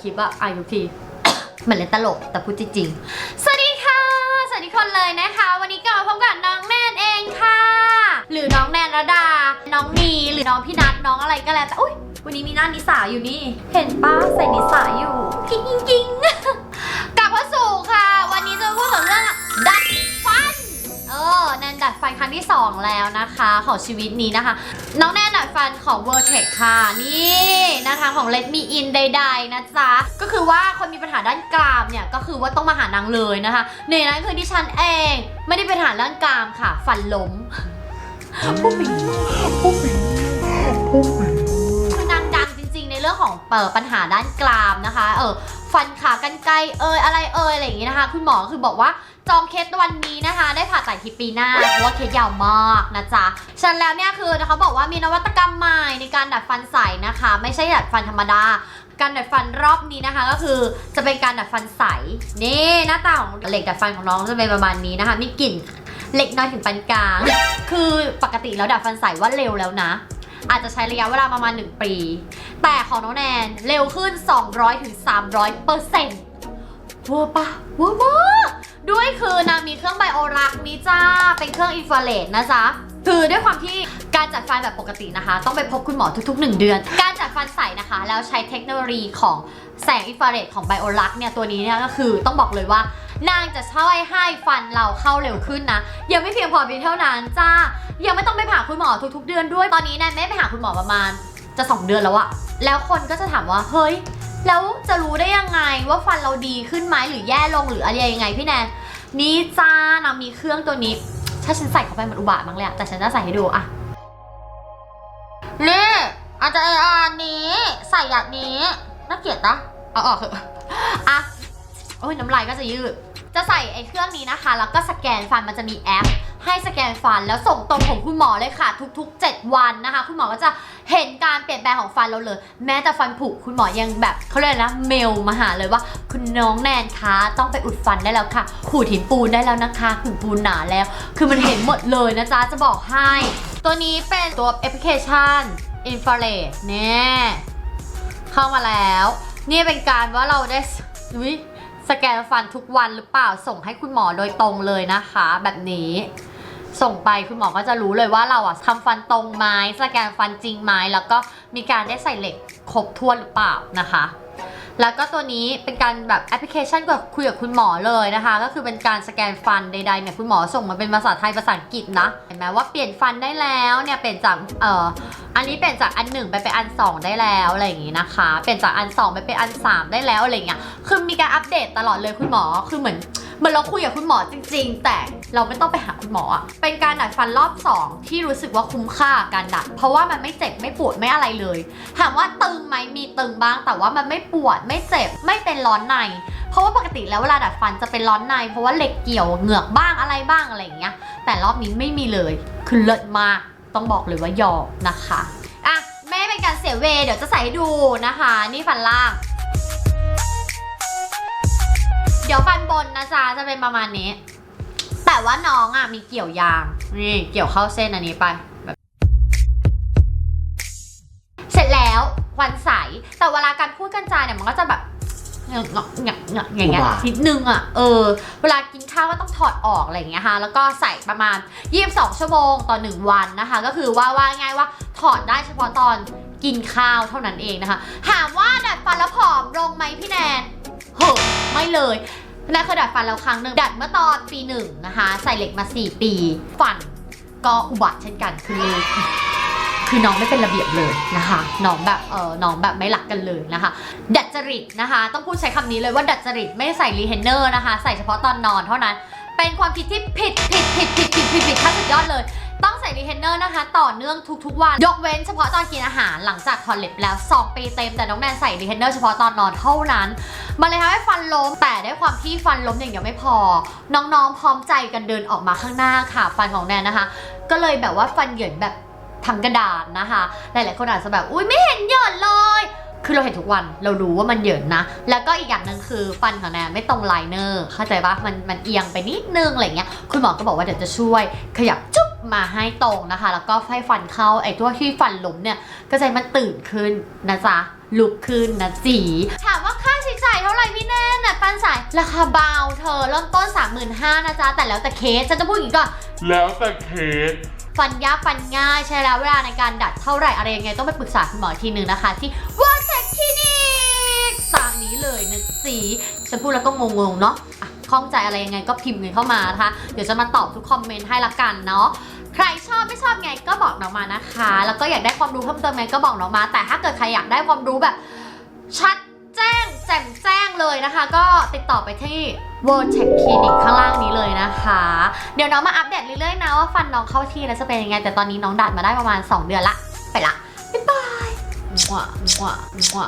คลิปอะอ่ายทุกทีเหมือนเล่นตลกแต่พูดจริงสวัสดีค่ะ สวัสดีคนเลยนะคะ วันนี้ก็มาพบกับน้องแนนเองค่ะ หรือน้องแนนระดา น้องนีหรือน้องพี่นัทน้องอะไรก็แล้วแต่อุ้ยวันนี้มีหน้านิสาอยู่นี่ เห็นป้าใส่นิสาอยู่ กิ้งกิ้งกิ้งกลับเข้าสู่ค่ะ วันนี้จะมาพูดถึงเรื่องดัด แนนดัดฟันครั้งที่ 2 แล้วนะคะ ของชีวิตนี้นะคะ น้องแนนดัดฟันของ v e r t e x ค่ะ นี่นะคะของ Let Me In ใดๆนะจ๊ะ ก็คือว่าคนมีปัญหาด้านกรามเนี่ย ก็คือว่าต้องมาหานางเลยนะคะหนึ่งในนั้นคือดิฉันเองไม่ได้เป็นปัญหาด้านกรามค่ะ ฟันล้มปุ๊บปิ๊งปุ๊บปิ๊งคือนางดังจริงๆ ในเรื่องของเปิดปัญหาด้านกรามนะคะ เออฟันขากันไกลเอยอะไรเอยอะไรอย่างงี้นะคะ คุณหมอคือบอกว่า จองเคสวันนี้นะคะ ได้ผ่าตัดที่ปีหน้าเพราะว่าเคสยาวมากนะจ๊ะฉันแล้วเนี่ยคือเขาบอกว่ามีนวัตกรรมใหม่ในการดัดฟันใสนะคะ ไม่ใช่ดัดฟันธรรมดา การดัดฟันรอบนี้นะคะ ก็คือจะเป็นการดัดฟันใสนี่หน้าตาของเหล็กดัดฟันของน้องจะเป็นประมาณนี้นะคะมีกลิ่นเล็กน้อยถึงปานกลาง คือปกติแล้วดัดฟันใสว่าเร็วแล้วนะ อาจจะใช้ระยะเวลาประมาณ 1 ปี แต่ของน้องแนนเร็วขึ้น 200ถึง300เปอร์เซ็นต์วัวปะวัวมาก ด้วยคือนางมีเครื่องไบโอรักนี้จ้า เป็นเครื่องอินฟราเรดนะจ๊ะ คือด้วยความที่การจัดฟันแบบปกตินะคะ ต้องไปพบคุณหมอทุกๆ 1 เดือน การจัดฟันใสนะคะ แล้วใช้เทคโนโลยีของแสงอินฟราเรดของไบโอรักเนี่ยตัวนี้เนี่ยก็คือต้องบอกเลยว่านางจะช่วยให้ฟันเราเข้าเร็วขึ้นนะ ยังไม่เพียงพอเพียงเท่านั้นจ้า ยังไม่ต้องไปหาคุณหมอทุกๆ เดือนด้วย ตอนนี้แนนไม่ได้ไปหาคุณหมอประมาณจะ 2 เดือนแล้วอะแล้วคนก็จะถามว่าเฮ้ย แล้วจะรู้ได้ยังไงว่าฟันเราดีขึ้นไหมหรือแย่ลงหรืออะไรยังไงพี่แนนนี่จ้านางมีเครื่องตัวนี้ ถ้าฉันใส่เข้าไปมันอุบาทมั้งเลยอะแต่ฉันจะใส่ให้ดูอะนี่อาจจะอันนี้ ใส่อย่างนี้น่าเกลียดนะเอาออกเถอะอะโอ้ยน้ำลายก็จะยืด จะใส่ไอ้เครื่องนี้นะคะ แล้วก็สแกนฟันมันจะมีแอป ให้สแกนฟันแล้วส่งตรงของคุณหมอเลยค่ะ ทุก ๆ 7 วันนะคะ คุณหมอก็จะเห็นการเปลี่ยนแปลงของฟันเราเลย แม้แต่ฟันผุคุณหมอยังแบบเขาเรียกนะเมลมาหาเลยว่า คุณน้องแนนคะต้องไปอุดฟันได้แล้วค่ะ ขูดหินปูนได้แล้วนะคะขูดปูนหนาแล้ว คือมันเห็นหมดเลยนะจ๊ะจะบอกให้ ตัวนี้เป็นตัวแอปพลิเคชันอินฟ a เรดเนี่ยเข้ามาแล้ว นี่เป็นการว่าเราได้อุ๊ยสแกนฟันทุกวันหรือเปล่าส่งให้คุณหมอโดยตรงเลยนะคะ แบบนี้ ส่งไปคุณหมอก็จะรู้เลยว่าเราอะทำฟันตรงไหมสแกนฟันจริงไหมแล้วก็มีการได้ใส่เหล็กครบถ้วนหรือเปล่านะคะ แล้วก็ตัวนี้เป็นการแบบแอปพลิเคชันกับคุยกับคุณหมอเลยนะคะ ก็คือเป็นการสแกนฟันใดๆเนี่ยคุณหมอส่งมาเป็นภาษาไทยภาษาอังกฤษนะเห็นไหมว่าเปลี่ยนฟันได้แล้วเนี่ยเปลี่ยนจากเอ่ออันนี้เปลี่ยนจากอันหนึ่งไปเป็นอันสองได้แล้วอะไรอย่างงี้นะคะ เปลี่ยนจากอันสองไปเป็นอันสามได้แล้วอะไรอย่างเงี้ยคือมีการอัปเดตตลอดเลยคุณหมอคือเหมือนเหมือนเราคุยกับคุณหมอจริง ๆ แต่ เราไม่ต้องไปหาคุณหมออะเป็นการดัดฟันรอบ 2 ที่รู้สึกว่าคุ้มค่าการดัด เพราะว่ามันไม่เจ็บไม่ปวดไม่อะไรเลยถามว่าตึงไหมมีตึงบ้าง แต่ว่ามันไม่ปวดไม่เจ็บไม่เป็นร้อนใน เพราะว่าปกติแล้วเวลาดัดฟันจะเป็นร้อนใน เพราะว่าเหล็กเกี่ยวเหงือกบ้างอะไรบ้างอะไรอย่างเงี้ย แต่รอบนี้ไม่มีเลย คือเลิศมากต้องบอกเลยว่ายอมนะคะอะไม่เป็นการเสียเวเดี๋ยวจะใส่ให้ดูนะคะ นี่ฟันล่างเดี๋ยวฟันบนนะจ๊ะจะเป็นประมาณนี้ แต่ว่าน้องอะมีเกี่ยวยางนี่เกี่ยวเข้าเส้นอันนี้ไปแบบเสร็จแล้วฟันใสแต่เวลาการพูดกันจาเนี่ยมันก็จะแบบเงะเงะเงะเงะอย่างเงี้ยอุบาทนิดนึงอะเออ เวลากินข้าวก็ต้องถอดออกอะไรอย่างเงี้ยค่ะ แล้วก็ใส่ประมาณ 22 ชั่วโมงต่อ 1 วันนะคะ ก็คือว่าว่าง่ายว่าถอดได้เฉพาะตอนกินข้าวเท่านั้นเองนะคะถามว่าดัดฟันแล้วผอมลงไหมพี่แนนเฮ้อไม่เลย แนนเคยดัดฟันแล้วครั้งหนึ่งดัดเมื่อตอนปีหนึ่งนะคะ ใส่เหล็กมา 4 ปี ฟันก็อุบัติเช่นกันคือคือน้องไม่เป็นระเบียบเลยนะคะ น้องแบบเออน้องแบบไม่หลักกันเลยนะคะ ดัดจริตนะคะ ต้องพูดใช้คำนี้เลยว่าดัดจริตไม่ใส่รีเทนเนอร์นะคะ ใส่เฉพาะตอนนอนเท่านั้น เป็นความคิดที่ผิดผิดผิดผิดผิดผิดผิดขั้นสุดยอดเลย ต้องใส่รีเทนเนอร์นะคะ ต่อเนื่องทุกๆวัน ยกเว้นเฉพาะตอนกินอาหารหลังจากถอดเล็บแล้ว 2 ปีเต็มแต่น้องแนนใส่รีเทนเนอร์เฉพาะตอนนอนเท่านั้น มันเลยทำให้ฟันล้มแต่ด้วยความที่ฟันล้มอย่างเดียวไม่พอ น้องๆ พร้อมใจกันเดินออกมาข้างหน้าค่ะ ฟันของแนนนะคะ ก็เลยแบบว่าฟันเหยินแบบทั้งกระดานนะคะ หลายๆคนอาจจะแบบอุ้ยไม่เห็นเหยินเลยคือเราเห็นทุกวันเรารู้ว่ามันเหยินนะ แล้วก็อีกอย่างหนึ่งคือฟันของแนนไม่ตรงไลเนอร์ เข้าใจปะมันมันเอียงไปนิดนึงอะไรเงี้ย คุณหมอก็บอกว่าเดี๋ยวจะช่วยขยับจุ๊บ มาให้ตรงนะคะ แล้วก็ให้ฟันเข้าไอ้ตัวที่ฟันล้มเนี่ย ก็จะให้มันตื่นขึ้นนะจ๊ะลุกขึ้นนะจีถามว่าค่าใช้จ่ายเท่าไหร่พี่แน่นน่ะปันสายราคาเบาเธอเริ่มต้น 35,000นะจ๊ะแต่แล้วแต่เคสฉันจะพูดอย่างนี้ก่อนแล้วแต่เคสฟันยากฟันง่ายใช้แล้วเวลาในการดัดเท่าไหร่อะไรยังไงต้องไปปรึกษาคุณหมออีกทีหนึ่งนะคะ ที่ w a t e c Clinic ตามนี้เลยนะสีฉันพูดแล้วก็งงๆเนาะอะ ข้องใจอะไรยังไงก็พิมพ์กันเข้ามานะคะ เดี๋ยวจะมาตอบทุกคอมเมนต์ให้ละกันเนาะใครชอบไม่ชอบไงก็บอกน้องมานะคะ แล้วก็อยากได้ความรู้เพิ่มเติมไงก็บอกน้องมา แต่ถ้าเกิดใครอยากได้ความรู้แบบ ชัดแจ้งแจ่มแจ้งเลยนะคะ ก็ติดต่อไปที่ World Tech Clinic ข้างล่างนี้เลยนะคะ เดี๋ยวน้องมาอัปเดตเรื่อยๆนะว่าฟันน้องเข้าที่แล้วจะเป็นยังไง แต่ตอนนี้น้องดัดมาได้ประมาณ 2 เดือนละ ไปละ บ๊ายบายมั่วมั่วมั่ว